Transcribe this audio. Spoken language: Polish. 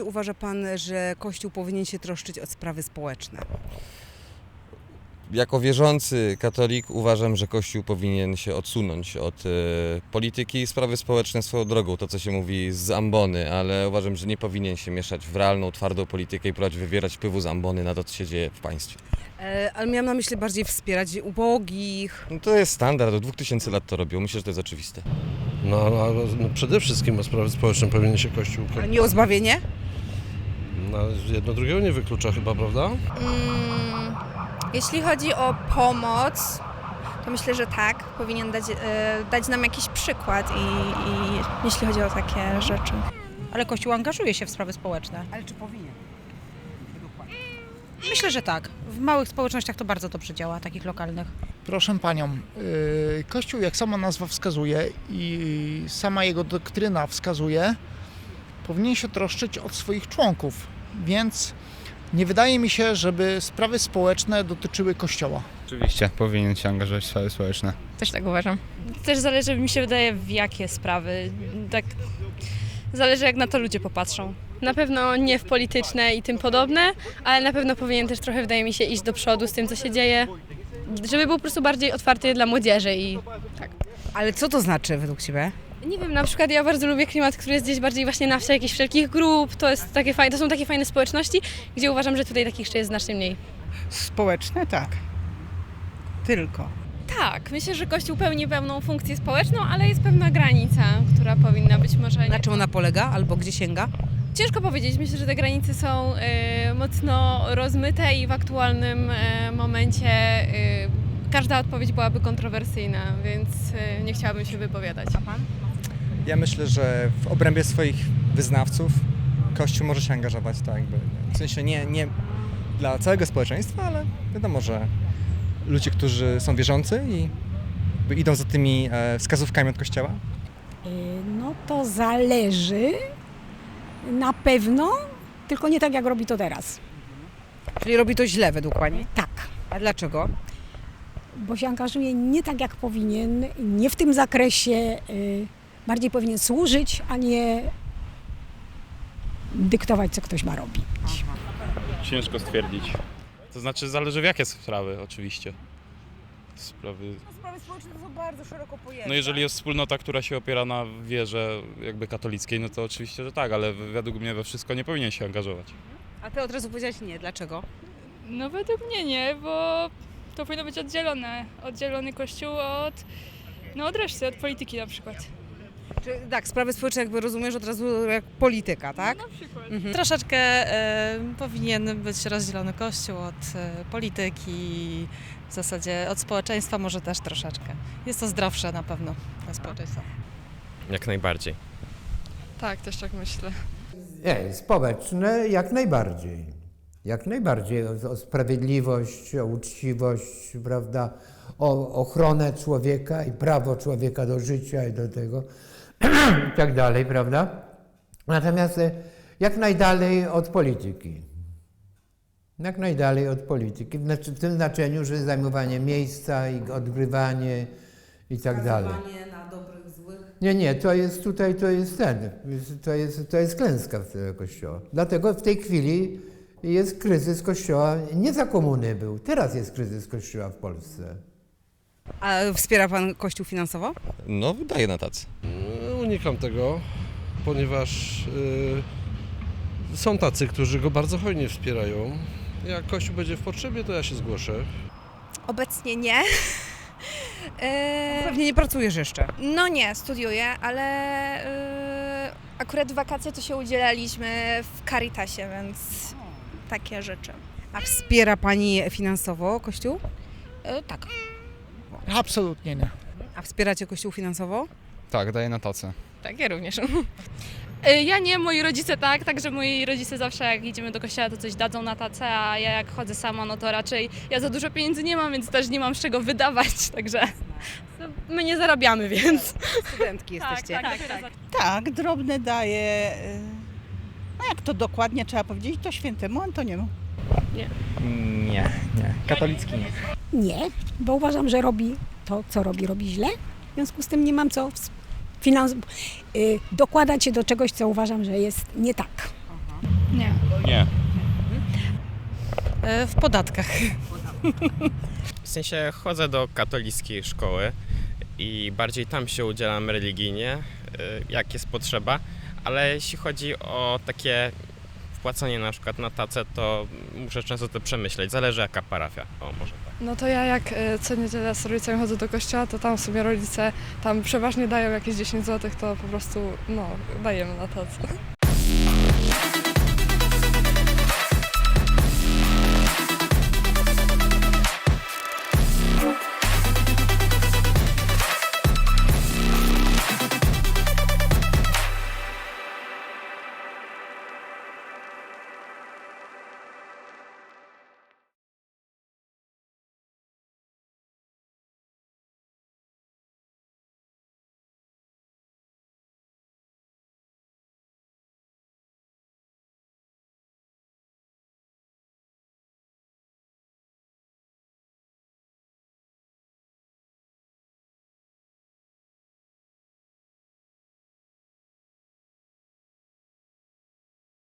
Czy uważa pan, że Kościół powinien się troszczyć o sprawy społeczne? Jako wierzący katolik uważam, że Kościół powinien się odsunąć od e, polityki i sprawy społeczne swoją drogą, to co się mówi z ambony, ale uważam, że nie powinien się mieszać w realną, twardą politykę i próbować wywierać wpływu z ambony na to, co się dzieje w państwie. E, ale miałam na myśli bardziej wspierać ubogich. No to jest standard, od 2000 lat to robią, myślę, że to jest oczywiste. No, no, no przede wszystkim o sprawy społeczne powinien się Kościół. A nie o zbawienie? No, jedno drugiego nie wyklucza chyba, prawda? Mm, jeśli chodzi o pomoc, to myślę, że tak. Powinien dać, e, dać nam jakiś przykład, i, i jeśli chodzi o takie rzeczy. Ale Kościół angażuje się w sprawy społeczne. Ale czy powinien? Myślę, że tak. W małych społecznościach to bardzo dobrze działa, takich lokalnych. Proszę panią, y, Kościół, jak sama nazwa wskazuje i sama jego doktryna wskazuje, powinien się troszczyć od swoich członków, więc nie wydaje mi się, żeby sprawy społeczne dotyczyły Kościoła. Oczywiście, powinien się angażować w sprawy społeczne. Też tak uważam. Też zależy, mi się wydaje, w jakie sprawy. Tak zależy, jak na to ludzie popatrzą. Na pewno nie w polityczne i tym podobne, ale na pewno powinien też trochę, wydaje mi się, iść do przodu z tym, co się dzieje, żeby był po prostu bardziej otwarty dla młodzieży i Ale co to znaczy według ciebie? Nie wiem, na przykład ja bardzo lubię klimat, który jest gdzieś bardziej właśnie na wsi, jakichś wszelkich grup, to, jest takie fajne, to są takie fajne społeczności, gdzie uważam, że tutaj takich jeszcze jest znacznie mniej. Społeczne tak. Tylko. Tak, myślę, że Kościół pełni pełną funkcję społeczną, ale jest pewna granica, która powinna być może. Na czym ona polega albo gdzie sięga? Ciężko powiedzieć, myślę, że te granice są e, mocno rozmyte i w aktualnym e, momencie e, każda odpowiedź byłaby kontrowersyjna, więc e, nie chciałabym się wypowiadać. A pan? Ja myślę, że w obrębie swoich wyznawców Kościół może się angażować, tak jakby. W sensie nie, nie dla całego społeczeństwa, ale wiadomo, że ludzie, którzy są wierzący i idą za tymi e, wskazówkami od Kościoła, No to zależy na pewno, tylko nie tak jak robi to teraz. Czyli robi to źle według pani? Tak, A dlaczego? bo się angażuje nie tak jak powinien, nie w tym zakresie, y, bardziej powinien służyć, a nie dyktować, co ktoś ma robić. Ciężko stwierdzić. To znaczy zależy w jakie sprawy oczywiście. Sprawy... Sprawy społeczne to są bardzo szeroko pojęte. No jeżeli jest wspólnota, która się opiera na wierze jakby katolickiej, no to oczywiście, że tak, ale według mnie we wszystko nie powinien się angażować. A ty od razu powiedziałaś nie. Dlaczego? No według mnie nie, bo to powinno być oddzielone. Oddzielony Kościół od, no od reszty, od polityki na przykład. Czy, tak, sprawy społeczne jakby rozumiesz od razu jak polityka, tak? Na przykład. Mhm. Troszeczkę e, powinien być rozdzielony Kościół od e, polityki, w zasadzie od społeczeństwa może też troszeczkę. Jest to zdrowsze na pewno dla społeczeństwa. Jak najbardziej. Tak, też tak myślę. Nie, społeczne jak najbardziej. Jak najbardziej o, o sprawiedliwość, o uczciwość, prawda, o ochronę człowieka i prawo człowieka do życia i do tego i tak dalej, prawda? Natomiast e, jak najdalej od polityki. Jak najdalej od polityki, w znaczy- w tym znaczeniu, że zajmowanie miejsca i odgrywanie i tak dalej. na dobrych, złych. Nie, nie, to jest tutaj, to jest ten, to jest, to jest klęska w tego kościoła. Dlatego w tej chwili jest kryzys kościoła, nie za komuny był, teraz jest kryzys kościoła w Polsce. A wspiera pan Kościół finansowo? No, wydaje na tacy. Unikam tego, ponieważ y, są tacy, którzy go bardzo hojnie wspierają. Jak Kościół będzie w potrzebie, to ja się zgłoszę. Obecnie nie. E, Pewnie nie pracujesz jeszcze. No nie, studiuję, ale e, akurat w wakacje to się udzielaliśmy w Caritasie, więc takie rzeczy. A wspiera pani finansowo Kościół? E, tak. Absolutnie nie. A wspieracie Kościół finansowo? Tak, daję na tacę. Tak, ja również. E, Ja nie, moi rodzice tak, także moi rodzice zawsze jak idziemy do kościoła to coś dadzą na tacę, a ja jak chodzę sama, no to raczej ja za dużo pieniędzy nie mam, więc też nie mam z czego wydawać, także no, my nie zarabiamy, więc... Studentki jesteście. tak, tak. Tak, drobne daje. y, No jak to dokładnie trzeba powiedzieć, to świętemu Antoniemu. nie, nie, katolicki nie. Nie, bo uważam, że robi to, co robi, robi źle. W związku z tym nie mam co ws- finans- y, dokładać się do czegoś, co uważam, że jest nie tak. Nie. Nie. E, W podatkach. W sensie chodzę do katolickiej szkoły i bardziej tam się udzielam religijnie, y, jak jest potrzeba, ale jeśli chodzi o takie wpłacanie na przykład na tacę, to muszę często to przemyśleć. Zależy jaka parafia. O, może. No to ja jak e, co niedzielę z rodzicami chodzę do kościoła, to tam sobie rodzice tam przeważnie dają jakieś 10 zł, to po prostu no dajemy na to.